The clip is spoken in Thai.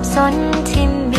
บสนทิม